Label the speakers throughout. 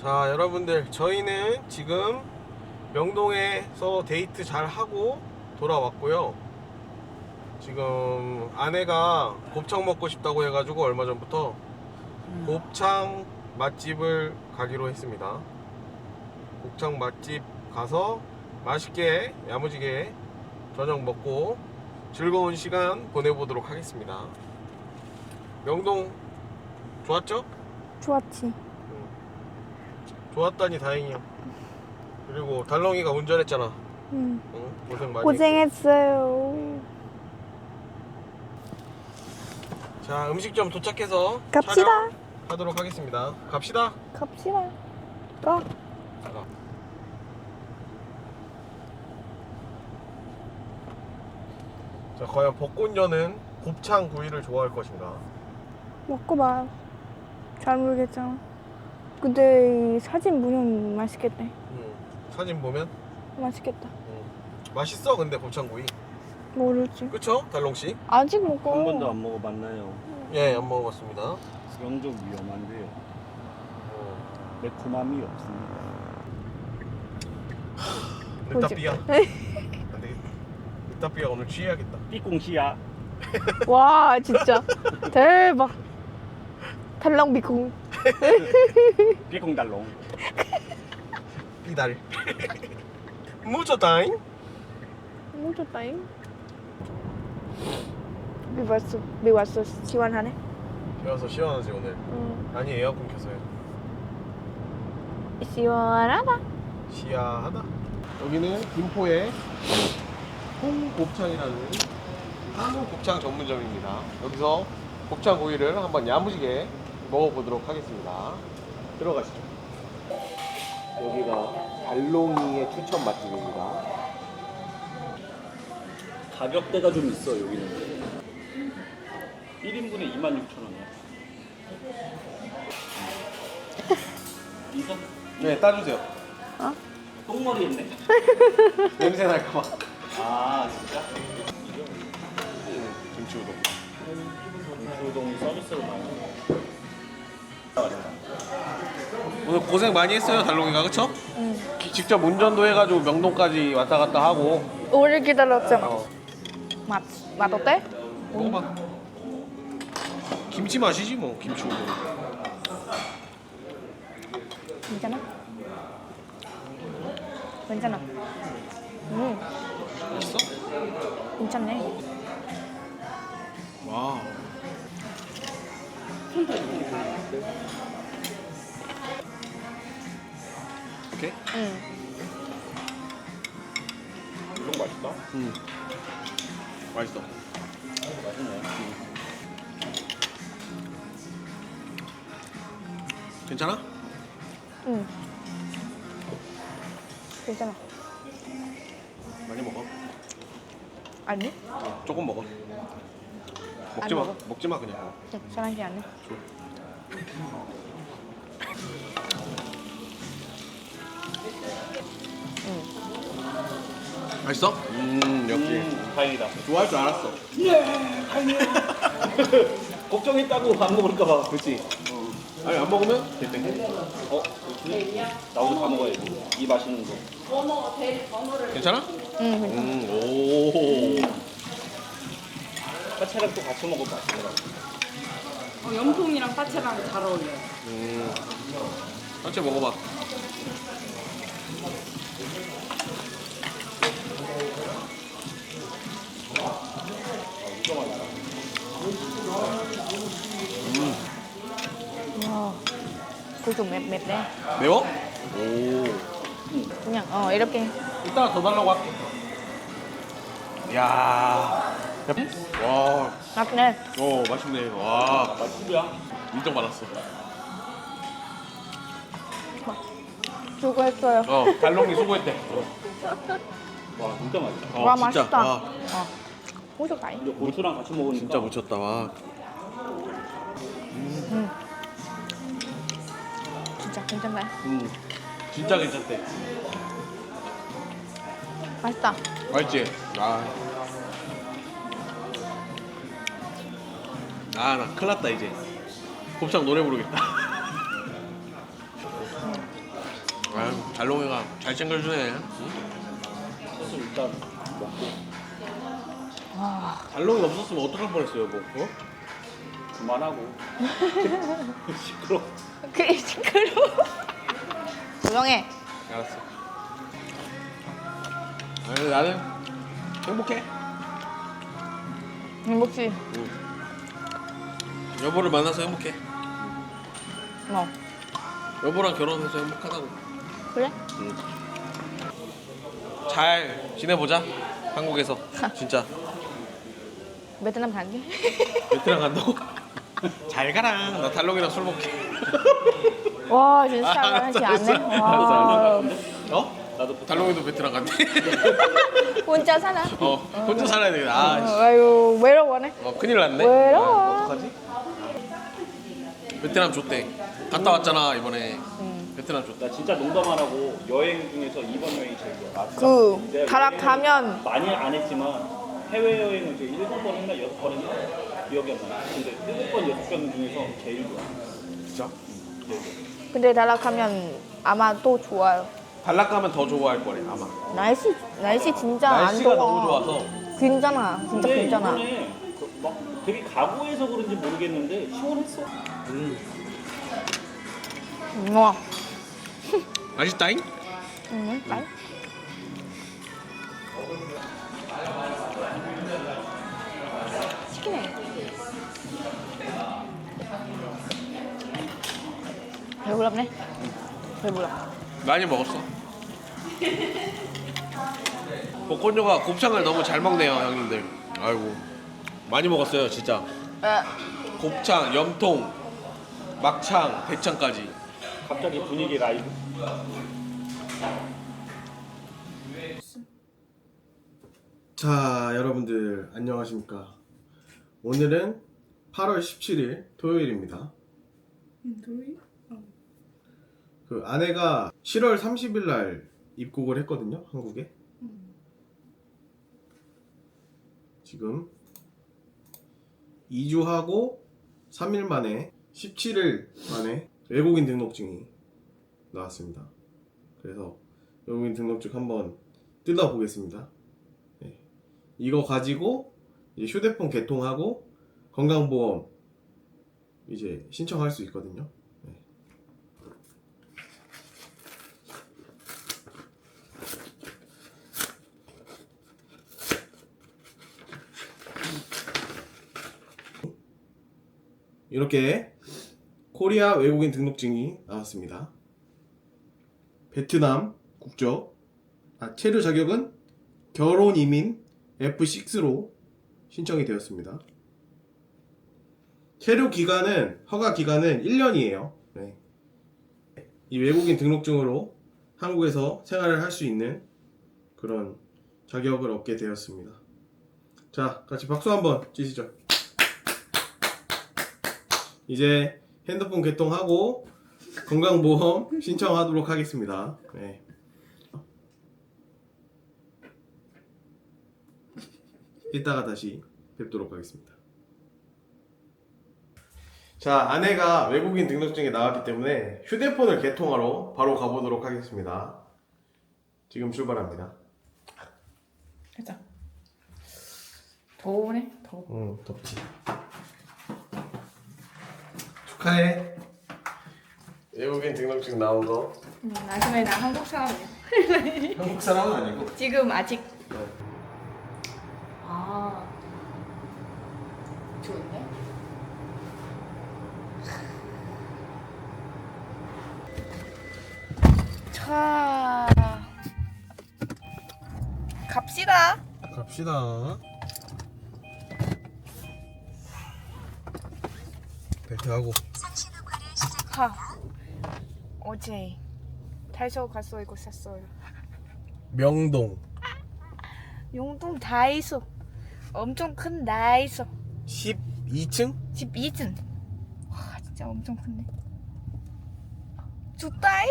Speaker 1: 자 여러분들 저희는 지금 명동에서 데이트 잘 하고 돌아왔고요 지금 아내가 곱창 먹고 싶다고 해가지고 얼마 전부터 곱창 맛집을 가기로 했습니다 곱창 맛집 가서 맛있게 야무지게 저녁 먹고 즐거운 시간 보내보도록 하겠습니다 명동 좋았죠?
Speaker 2: 좋았지.
Speaker 1: 좋았다니 다행이야. 그리고 달렁이가 운전했잖아.
Speaker 2: 응.
Speaker 1: 응? 고생 많이.
Speaker 2: 고생했어요.
Speaker 1: 자 음식점 도착해서
Speaker 2: 갑시다.
Speaker 1: 하도록 하겠습니다. 갑시다.
Speaker 2: 갑시다. 가.
Speaker 1: 자. 자 과연 벚꽃녀는 곱창 구이를 좋아할 것인가?
Speaker 2: 먹고 봐. 잘 모르겠잖아. 근데 이 사진 보면 맛있겠다.
Speaker 1: 응. 사진 보면
Speaker 2: 맛있겠다.
Speaker 1: 응. 맛있어 근데 곱창 구이.
Speaker 2: 모르지.
Speaker 1: 그쵸 달롱 씨?
Speaker 2: 아직 먹어.
Speaker 3: 한 번도 안 먹어봤나요?
Speaker 1: 예 안 먹어봤습니다.
Speaker 3: 영적 위험한데요.
Speaker 1: 어.
Speaker 3: 매콤함이 없습니다.
Speaker 1: 르따삐야. 안 되겠다. 르따삐야 오늘 취해야겠다.
Speaker 3: 삐꽁시야.
Speaker 2: 와 진짜 대박. 달랑 비콩.
Speaker 3: 삐꽁달롱.
Speaker 1: 삐달. 무조 다잉.
Speaker 2: 너무 좋다잉. 비 왔어. 비 왔어. 시원하네.
Speaker 1: 비와서 시원하지 오늘.
Speaker 2: 응.
Speaker 1: 아니 에어컨 켜서요.
Speaker 2: 시원하다.
Speaker 1: 시야하다. 여기는 김포의 홍곱창이라는 한우 곱창 전문점입니다. 여기서 곱창 구이를 한번 야무지게 먹어보도록 하겠습니다. 들어가시죠. 여기가 달롱이의 추천 맛집입니다.
Speaker 3: 가격대가 좀 있어 여기는. 1인분에 26,000원이야. 이거
Speaker 1: 네, 따주세요.
Speaker 3: 똥머리 했네.
Speaker 1: 냄새 날까봐.
Speaker 3: 아 진짜?
Speaker 1: 김치 우동.
Speaker 3: 우동 서비스로 많이.
Speaker 1: 오늘 고생 많이 했어요, 달롱이가 그쵸?
Speaker 2: 응.
Speaker 1: 기- 직접 운전도 해가지고 명동까지 왔다 갔다 하고.
Speaker 2: 오래 기다렸잖아.
Speaker 1: 어,
Speaker 2: 맛. 맛 어때?
Speaker 1: 먹어봐. 김치 맛이지 뭐, 김치 우동.
Speaker 2: 괜찮아? 괜찮아. 음,
Speaker 1: 맛있어?
Speaker 2: 괜찮네.
Speaker 1: 와. 오케이?
Speaker 2: 응.
Speaker 3: 우동 맛있다.
Speaker 1: 응. 맛있어.
Speaker 3: 맛있네.
Speaker 1: 괜찮아?
Speaker 2: 응. 괜찮아.
Speaker 1: 많이 먹어.
Speaker 2: 아니?
Speaker 1: 조금 먹어. 먹지
Speaker 2: 안
Speaker 1: 마.
Speaker 2: 먹어.
Speaker 1: 먹지 마 그냥.
Speaker 2: 사랑하지 않네. 응.
Speaker 1: 맛있어? 음 역시.
Speaker 3: 음, 다행이다.
Speaker 1: 좋아할 줄 알았어.
Speaker 3: 걱정했다고 안 먹을까봐.
Speaker 1: 그렇지. 아니 안 먹으면.
Speaker 3: 어? 그렇지? 나오고 다 먹어야지. 이 맛있는 거.
Speaker 1: 괜찮아?
Speaker 2: 응, 괜찮아.
Speaker 1: 음 오.
Speaker 3: 파채랑 또 같이 먹으면 맛있더라고.
Speaker 4: 어, 염통이랑 파채랑 잘 어울려요.
Speaker 1: 음. 한채 먹어봐.
Speaker 2: 와. 고좀 맵맵네.
Speaker 1: 매워? 오.
Speaker 2: 그냥 어 이렇게.
Speaker 1: 이따가 더 달라고 할게. 야. 와.
Speaker 2: 맛네.
Speaker 1: 오 맛있네. 와.
Speaker 3: 맛집이야.
Speaker 1: 인정 받았어.
Speaker 2: 수고했어요.
Speaker 1: 어 달롱이 수고했대.
Speaker 3: 와 진짜 맛있다.
Speaker 1: 어,
Speaker 2: 와
Speaker 1: 진짜.
Speaker 2: 맛있다.
Speaker 1: 와,
Speaker 2: 어. 고소가이.
Speaker 3: 근데 고추랑 같이 먹으니까
Speaker 1: 진짜 묻혔다. 와.
Speaker 2: 진짜 괜찮네.
Speaker 1: 음. 진짜 괜찮대.
Speaker 2: 맛있다.
Speaker 1: 맛있지? 아. 아, 나 큰일 났다, 이제. 곱창 노래 부르겠다. 아유, 잘롱이가 잘 챙겨주네.
Speaker 3: 소스 일단 먹고
Speaker 1: 잘롱이 없었으면 어떡할 뻔했어요, 뭐. 어?
Speaker 3: 그만하고 시끄러.
Speaker 2: 그래 시끄러워. 조용해.
Speaker 1: 알았어. 아니, 나는 행복해.
Speaker 2: 행복지.
Speaker 1: 여보를 만나서 행복해.
Speaker 2: 어.
Speaker 1: 여보랑 결혼해서 행복하다고.
Speaker 2: 그래?
Speaker 1: 잘 지내보자. 한국에서. 진짜.
Speaker 2: 베트남 간대?
Speaker 1: 베트남 간다고? 잘 가라. 나 달롱이랑 술 먹게.
Speaker 2: 와 진짜 하지 않네. 와.
Speaker 1: 어?
Speaker 3: 나도
Speaker 1: 달롱이도 베트남 간대.
Speaker 2: 혼자 살아.
Speaker 1: 어, 혼자 살아야 되겠다. 아, 씨.
Speaker 2: 어, 아유 외로워네.
Speaker 1: 어, 큰일 났네.
Speaker 2: 외로워.
Speaker 1: 아, 어떡하지? 베트남 좋대. 갔다 왔잖아, 이번에.
Speaker 2: 음.
Speaker 1: 베트남 좋대.
Speaker 3: 나 진짜 농담 안 하고 여행 중에서 이번 여행이 제일 좋아. 아,
Speaker 2: 그
Speaker 3: 내가
Speaker 2: 다락
Speaker 3: 여행을
Speaker 2: 가면
Speaker 3: 많이 안 했지만 해외 여행을 이제 일곱 번 했나 여섯 번 했나 기억이 안 나. 근데 일곱 번 여섯 번 중에서 제일 좋아.
Speaker 1: 진짜?
Speaker 3: 좋아.
Speaker 2: 근데 다락 가면 아마 또 좋아요.
Speaker 1: 발락 가면 더 좋아할 거래, 아마.
Speaker 2: 날씨 날씨 진짜
Speaker 1: 날씨가
Speaker 2: 안 더워.
Speaker 1: 너무 좋아서.
Speaker 2: 괜찮아. 진짜
Speaker 3: 근데
Speaker 2: 괜찮아.
Speaker 3: 이번에 그막 되게 각오해서 그런지 모르겠는데 시원했어.
Speaker 1: 음.
Speaker 2: 우와.
Speaker 1: 맛있다잉?
Speaker 2: 응, 말. 치킨해. 배불렀네. 배불러.
Speaker 1: 많이 먹었어. 복권녀가 곱창을 너무 잘 먹네요, 형님들. 아이고. 많이 먹었어요, 진짜.
Speaker 2: 에,
Speaker 1: 곱창, 염통, 막창, 대창까지.
Speaker 3: 갑자기 분위기 라이브.
Speaker 1: 자, 여러분들 안녕하십니까? 오늘은 8월 17일 토요일입니다.
Speaker 4: 토요일?
Speaker 1: 그 아내가 7월 30일 날 입국을 했거든요, 한국에. 지금 2주하고 3일 만에 17일 만에 외국인 등록증이 나왔습니다. 그래서 외국인 등록증 한번 뜯어 보겠습니다. 네. 이거 가지고 휴대폰 개통하고 건강보험 이제 신청할 수 있거든요. 네. 이렇게 코리아 외국인 등록증이 나왔습니다. 베트남 국적, 아, 체류 자격은 결혼 이민 F6로 신청이 되었습니다. 체류 기간은 허가 기간은 1년이에요. 이 외국인 등록증으로 한국에서 생활을 할 수 있는 그런 자격을 얻게 되었습니다. 자, 같이 박수 한번 치시죠. 이제 핸드폰 개통하고 건강보험 신청하도록 하겠습니다. 네. 이따가 다시 뵙도록 하겠습니다. 자, 아내가 외국인 등록증이 나왔기 때문에 휴대폰을 개통하러 바로 가보도록 하겠습니다. 지금 출발합니다.
Speaker 2: 가자. 더우네. 더워.
Speaker 1: 응, 덥지. 축하해. 외국인 등록증 나온 거.
Speaker 2: 음, 나중에 나 한국 사람이야.
Speaker 1: 한국 사람은 아니고.
Speaker 2: 지금 아직.
Speaker 1: 네.
Speaker 2: 아. 좋은데? 자. 갑시다.
Speaker 1: 갑시다. 벨트 하고.
Speaker 2: 하. 어제 다이소 가서 이거 샀어요.
Speaker 1: 명동
Speaker 2: 용돈 다이소. 엄청 큰 다이소.
Speaker 1: 12층?
Speaker 2: 집 2층. 와 진짜 엄청 큰데. 좋다이.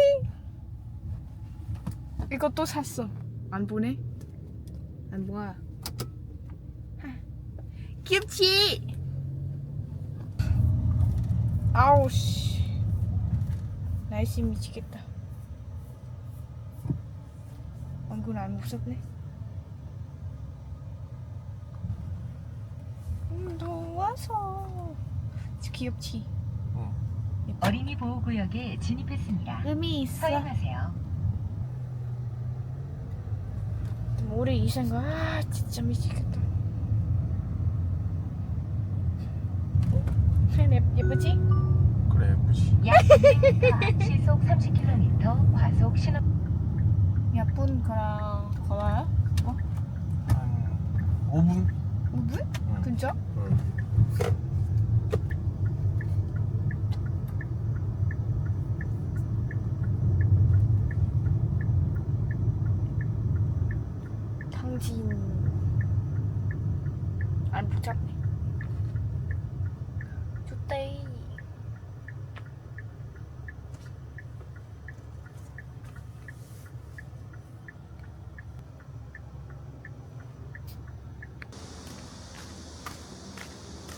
Speaker 2: 이것도 샀어. 안 보네? 안 보아. 하. 김치. 아우 씨. 날씨 미치겠다. 얼굴 안 무섭네. 음, 더워서. 귀엽지?
Speaker 5: 어린이 보호구역에 진입했습니다.
Speaker 2: 의미 있어.
Speaker 5: 서행하세요.
Speaker 2: 모래 이상 거, 아, 진짜 미치겠다. 예, 예쁘지?
Speaker 1: 그래 예쁘지
Speaker 5: 약 200m, 시속 30km, 과속 신호.
Speaker 2: 예쁜 거랑 걸어요?
Speaker 1: 한 5분?
Speaker 2: 5분?
Speaker 1: 응.
Speaker 2: 근처? 당진 안 붙잡네 좋대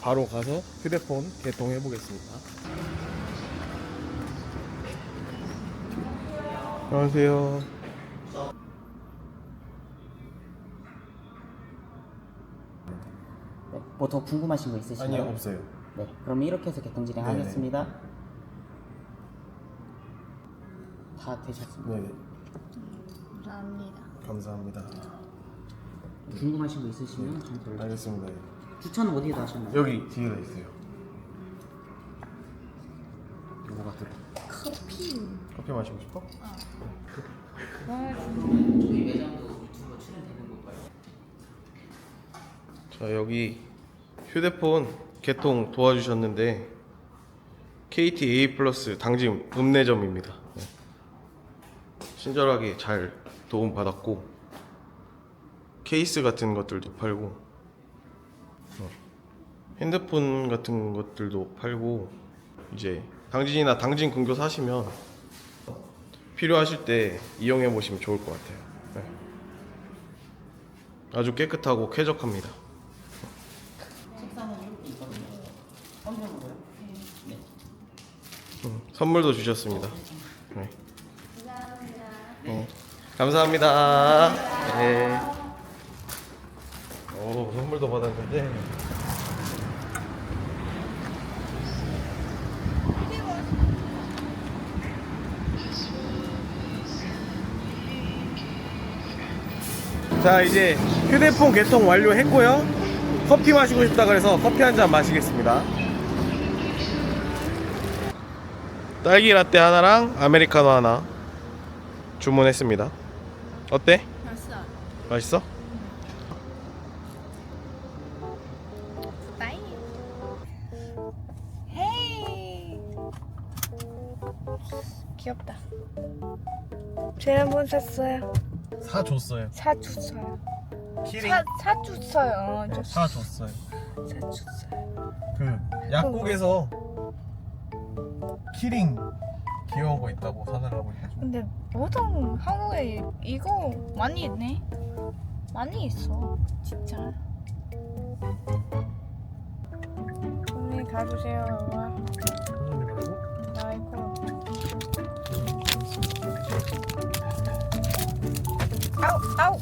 Speaker 1: 바로 가서 휴대폰 개통해 보겠습니다. 안녕하세요.
Speaker 6: 네, 뭐 더 궁금하신 거 있으신가요?
Speaker 1: 아니요 없어요.
Speaker 6: 네, 그럼 이렇게 해서 개통 진행하겠습니다. 다 되셨습니다.
Speaker 1: 네
Speaker 2: 감사합니다
Speaker 1: 감사합니다.
Speaker 6: 궁금하신 거 있으시면 좀 불러.
Speaker 1: 알겠습니다.
Speaker 6: 추천은 어디에다 하셨나요?
Speaker 1: 여기 뒤에다 있어요. 뭐가 들어?
Speaker 2: 커피
Speaker 1: 커피 마시고 싶어?
Speaker 6: 저희 매장도 유튜브로 출연되는 건가요?
Speaker 1: 자 여기 휴대폰 개통 도와주셨는데 KT A 플러스 당진 읍내점입니다. 네. 친절하게 잘 도움 받았고 케이스 같은 것들도 팔고 어, 핸드폰 같은 것들도 팔고 이제 당진이나 당진 근교 사시면 필요하실 때 이용해 보시면 좋을 것 같아요. 네. 아주 깨끗하고 쾌적합니다.
Speaker 6: 책상은 이렇게 있거든요. 선명으로요? 네.
Speaker 1: 음, 선물도 주셨습니다. 네. 네. 감사합니다. 네. 오, 선물도 받았는데. 자, 이제 휴대폰 개통 완료했고요. 커피 마시고 싶다 그래서 커피 한 잔 마시겠습니다. 딸기 라떼 하나랑 아메리카노 하나 주문했습니다. 어때?
Speaker 2: 맛있어
Speaker 1: 맛있어?
Speaker 2: 귀엽다 제가 한번 샀어요
Speaker 1: 사 줬어요.
Speaker 2: 사줬어요.
Speaker 1: 키링.
Speaker 2: 사, 사줬어요. 어,
Speaker 1: 저사 줬어요.
Speaker 2: 사줬어요.
Speaker 1: 그 약국에서 키링 귀여운 거 있다고 사달라고 해가지고.
Speaker 2: 근데 보통 한국에 이거 많이 있네. 많이 있어 진짜. 손님 가주세요. 와 아이고 아우. 아우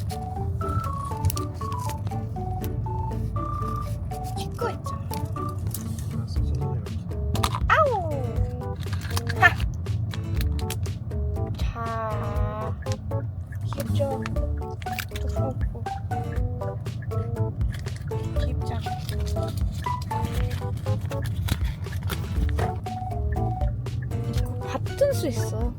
Speaker 2: 찍고 있잖아 아우 하. 자 귀엽죠. 두껍고 귀엽잖아 이거 받을 수 있어